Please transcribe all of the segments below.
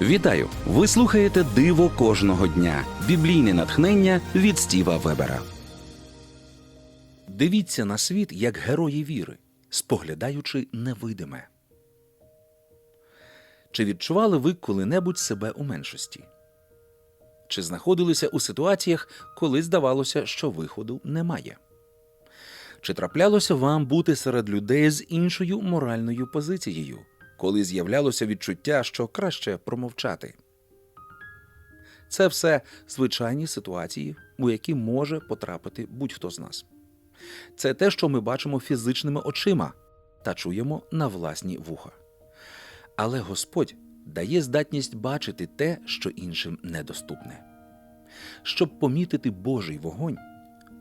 Вітаю! Ви слухаєте Диво кожного дня. Біблійне натхнення від Стіва Вебера. Дивіться на світ як герої віри, споглядаючи невидиме. Чи відчували ви коли-небудь себе у меншості? Чи знаходилися у ситуаціях, коли здавалося, що виходу немає? Чи траплялося вам бути серед людей з іншою моральною позицією, коли з'являлося відчуття, що краще промовчати? Це все звичайні ситуації, у які може потрапити будь-хто з нас. Це те, що ми бачимо фізичними очима та чуємо на власні вуха. Але Господь дає здатність бачити те, що іншим недоступне. Щоб помітити Божий вогонь,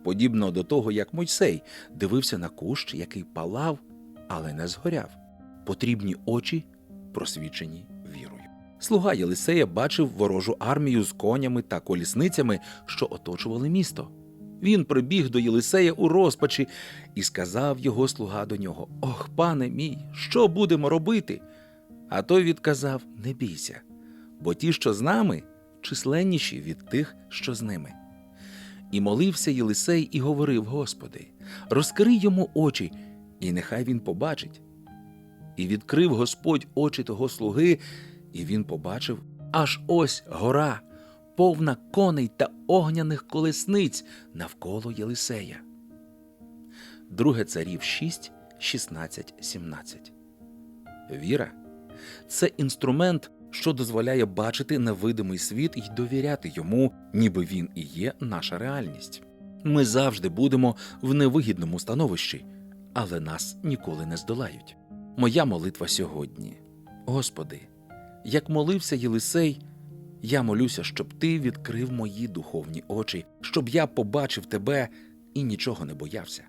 подібно до того, як Мойсей дивився на кущ, який палав, але не згоряв, потрібні очі, просвічені вірою. Слуга Єлисея бачив ворожу армію з конями та колісницями, що оточували місто. Він прибіг до Єлисея у розпачі і сказав його слуга до нього: Ох, пане мій, що будемо робити? А той відказав: Не бійся, бо ті, що з нами, численніші від тих, що з ними. І молився Єлисей і говорив: Господи, розкри йому очі, і нехай він побачить. І відкрив Господь очі того слуги, і він побачив аж ось гора, повна коней та огняних колесниць навколо Єлисея. Друге царів 6, 16, 17. Віра це інструмент, що дозволяє бачити невидимий світ і довіряти йому, ніби він і є наша реальність. Ми завжди будемо в невигідному становищі, але нас ніколи не здолають. Моя молитва сьогодні. Господи, як молився Єлисей, я молюся, щоб ти відкрив мої духовні очі, щоб я побачив тебе і нічого не боявся.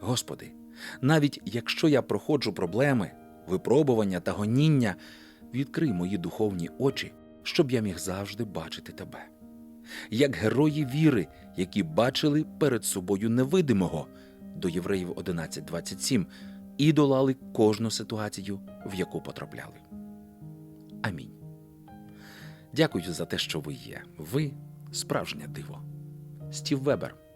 Господи, навіть якщо я проходжу проблеми, випробування та гоніння, відкрий мої духовні очі, щоб я міг завжди бачити тебе. Як герої віри, які бачили перед собою невидимого до Євреїв 11.27 і долали кожну ситуацію, в яку потрапляли. Амінь. Дякую за те, що ви є. Ви справжнє диво. Стів Вебер.